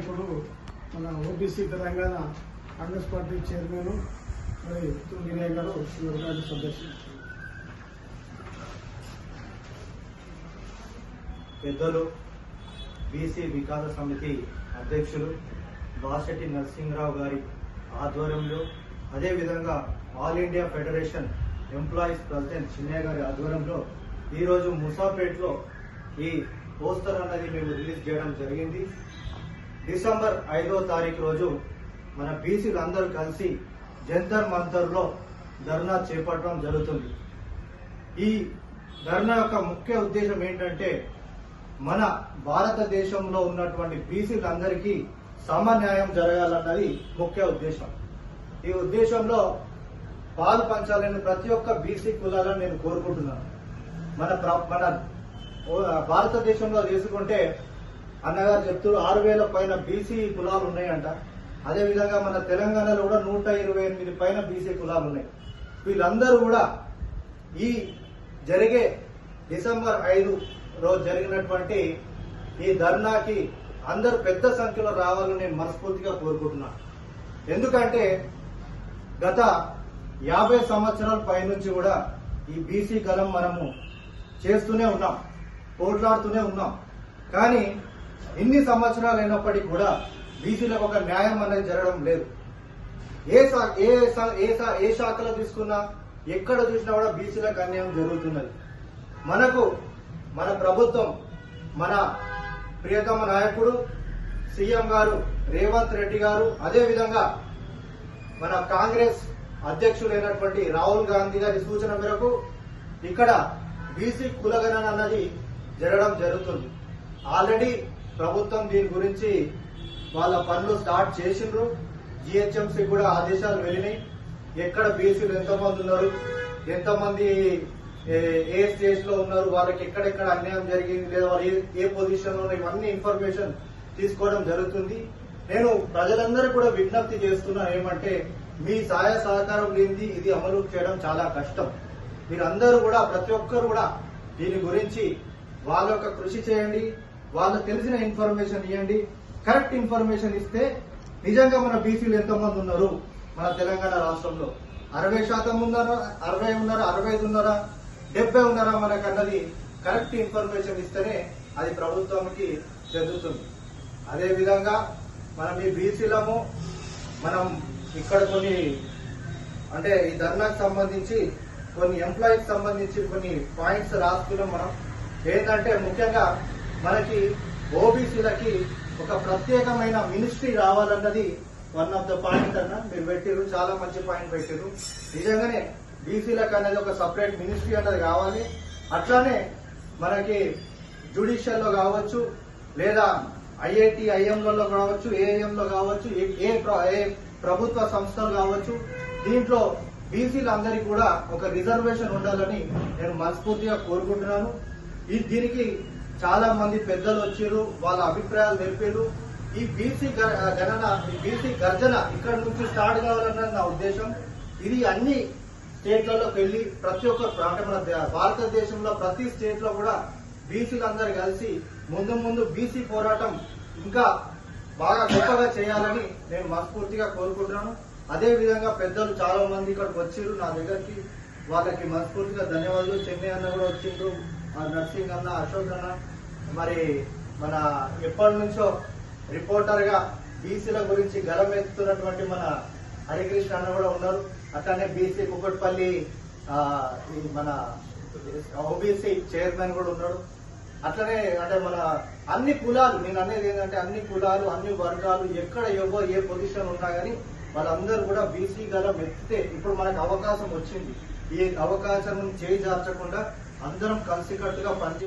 ఇప్పుడు మన OBC Telangana Congress party chairman మరి వినయ్ గారు ఈ సందర్శించారు. పెద్దలు బీసీ వికాస సమితి అధ్యక్షులు బాసెట్టి నరసింహరావు గారి ఆధ్వర్యంలో అదేవిధంగా all India federation employees president Chinnaiah గారి ఆధ్వర్యంలో ఈరోజు ముసాపేట్లో ఈ పోస్టర్ అనేది మేము రిలీజ్ చేయడం జరిగింది. డిసెంబర్ ఐదో తారీఖు రోజు మన బీసీలు అందరూ కలిసి జంతర్ మంతర్లో ధర్నా చేపట్టడం జరుగుతుంది. ఈ ధర్నా యొక్క ముఖ్య ఉద్దేశం ఏంటంటే మన భారతదేశంలో ఉన్నటువంటి బీసీలందరికీ సమన్యాయం జరగాలన్నది ముఖ్య ఉద్దేశం. ఈ ఉద్దేశంలో పాలు పంచాలని ప్రతి ఒక్క బీసీ కులాలను నేను కోరుకుంటున్నాను. మన మన భారతదేశంలో తీసుకుంటే అన్నగారు చెప్తూ ఆరు వేల పైన బీసీ కులాలు ఉన్నాయంట. అదేవిధంగా మన తెలంగాణలో కూడా నూట ఇరవై ఎనిమిది పైన బీసీ కులాలు ఉన్నాయి. వీళ్ళందరూ కూడా ఈ జరిగే డిసెంబర్ ఐదు రోజు జరిగినటువంటి ఈ ధర్నాకి అందరూ పెద్ద సంఖ్యలో రావాలని నేను మనస్ఫూర్తిగా కోరుకుంటున్నాను. ఎందుకంటే గత యాభై సంవత్సరాల పైనుంచి కూడా ఈ బీసీ గలం మనము చేస్తూనే ఉన్నాం పోట్లాడుతూనే ఉన్నాం. కానీ ఇన్ని సంవత్సరాలు అయినప్పటికీ కూడా బీసీలకు ఒక న్యాయం అనేది జరగడం లేదు. ఏ ఏ ఏ ఏ శాఖలో తీసుకున్నా ఎక్కడ చూసినా కూడా బీసీలకు అన్యాయం జరుగుతున్నది. మనకు మన ప్రభుత్వం మన ప్రియతమ నాయకుడు సీఎం గారు రేవంత్ రెడ్డి గారు అదేవిధంగా మన కాంగ్రెస్ అధ్యక్షుడైనటువంటి రాహుల్ గాంధీ గారి సూచన మేరకు ఇక్కడ బీసీ కులగణన అన్నది జరగడం జరుగుతుంది. ఆల్రెడీ ప్రభుత్వం దీని గురించి వాళ్ళ పనులు స్టార్ట్ చేసిండ్రు. జిహెచ్ఎంసీ కూడా ఆదేశాలు వెళ్ళినాయి. ఎక్కడ బీసీలు ఎంతమంది ఉన్నారు ఎంతమంది ఏ- స్టేజ్లో ఉన్నారు వాళ్ళకి ఎక్కడెక్కడ అన్యాయం జరిగింది లేదా వాళ్ళు ఏ- ఏ పొజిషన్లో ఇవన్నీ ఇన్ఫర్మేషన్ తీసుకోవడం జరుగుతుంది. నేను ప్రజలందరూ కూడా విజ్ఞప్తి చేస్తున్నా ఏమంటే మీ సహాయ సహకారం లేనిది ఇది అమలు చేయడం చాలా కష్టం. మీరందరూ కూడా ప్రతి ఒక్కరు కూడా దీని గురించి వాళ్ళ యొక్క కృషి చేయండి. వాళ్ళకు తెలిసిన ఇన్ఫర్మేషన్ ఇవ్వండి కరెక్ట్ ఇన్ఫర్మేషన్ ఇస్తే నిజంగా మన బీసీలు ఎంతమంది ఉన్నారు? మన తెలంగాణ రాష్ట్రంలో. అరవై శాతం ఉన్నారా? అరవై ఉన్నారా? అరవై ఐదు ఉన్నారా? డెబ్బై ఉన్నారా? మనకు అన్నది కరెక్ట్ ఇన్ఫర్మేషన్ ఇస్తేనే అది ప్రభుత్వానికి చెందుతుంది. అదే విధంగా మనం ఈ బీసీలము మనం ఇక్కడ కొన్ని అంటే ఈ ధర్నాకు సంబంధించి కొన్ని ఎంప్లాయీకి సంబంధించి కొన్ని పాయింట్స్ రాసుకున్నాం మనం. ఏంటంటే ముఖ్యంగా మనకి ఓబీసీలకి ఒక ప్రత్యేకమైన మినిస్ట్రీ రావాలన్నది వన్ ఆఫ్ ద పాయింట్ అన్న. మీరు పెట్టిరు చాలా మంచి పాయింట్ పెట్టిరు నిజంగానే బీసీలకు అనేది ఒక సపరేట్ మినిస్ట్రీ అన్నది కావాలి. అట్లానే మనకి జ్యుడిషియల్లో కావచ్చు లేదా ఐఐటి ఐఎంలలో కావచ్చు ఏఐఎంలో కావచ్చు ఏ- ఏ ఏ ప్రభుత్వ సంస్థలు కావచ్చు దీంట్లో బీసీలందరికీ కూడా ఒక రిజర్వేషన్ ఉండాలని నేను మనస్ఫూర్తిగా కోరుకుంటున్నాను. ఈ దీనికి చాలా మంది పెద్దలు వచ్చారు వాళ్ళ అభిప్రాయాలు తెలిపారు. ఈ బీసీ గణన ఈ బీసీ గర్జన ఇక్కడ నుంచి స్టార్ట్ కావాలన్నది నా ఉద్దేశం. ఇది అన్ని స్టేట్లలోకి వెళ్ళి ప్రతి ఒక్క అంటే మన భారతదేశంలో ప్రతి స్టేట్లో కూడా బీసీలందరూ కలిసి ముందు ముందు బీసీ పోరాటం ఇంకా బాగా గొప్పగా చేయాలని నేను మనస్ఫూర్తిగా కోరుకుంటున్నాను. అదే విధంగా పెద్దలు చాలా మంది ఇక్కడికి వచ్చారు నా దగ్గరికి. వాళ్ళకి మనస్ఫూర్తిగా ధన్యవాదాలు. చెన్నై అన్న కూడా వచ్చిండ్రు. నర్సింగ్ అన్న అశోక్ అన్న మరి మన ఎప్పటి నుంచో రిపోర్టర్గా బీసీల గురించి గలమెత్తున్నటువంటి మన హరికృష్ణ అన్న కూడా ఉన్నారు. అట్లానే బీసీ కుక్కట్పల్లి మన ఓబీసీ చైర్మన్ కూడా ఉన్నాడు అట్లనే అంటే మన అన్ని కులాలు నేను అనేది ఏంటంటే అన్ని కులాలు అన్ని వర్గాలు ఎక్కడ ఎవరు ఏ పొజిషన్ ఉన్నా కానీ వాళ్ళందరూ కూడా బీసీ గల ఎత్తితే ఇప్పుడు మనకు అవకాశం వచ్చింది. ఈ అవకాశం చేయి జార్చకుండా అందరం కలిసికట్టుగా పనిచే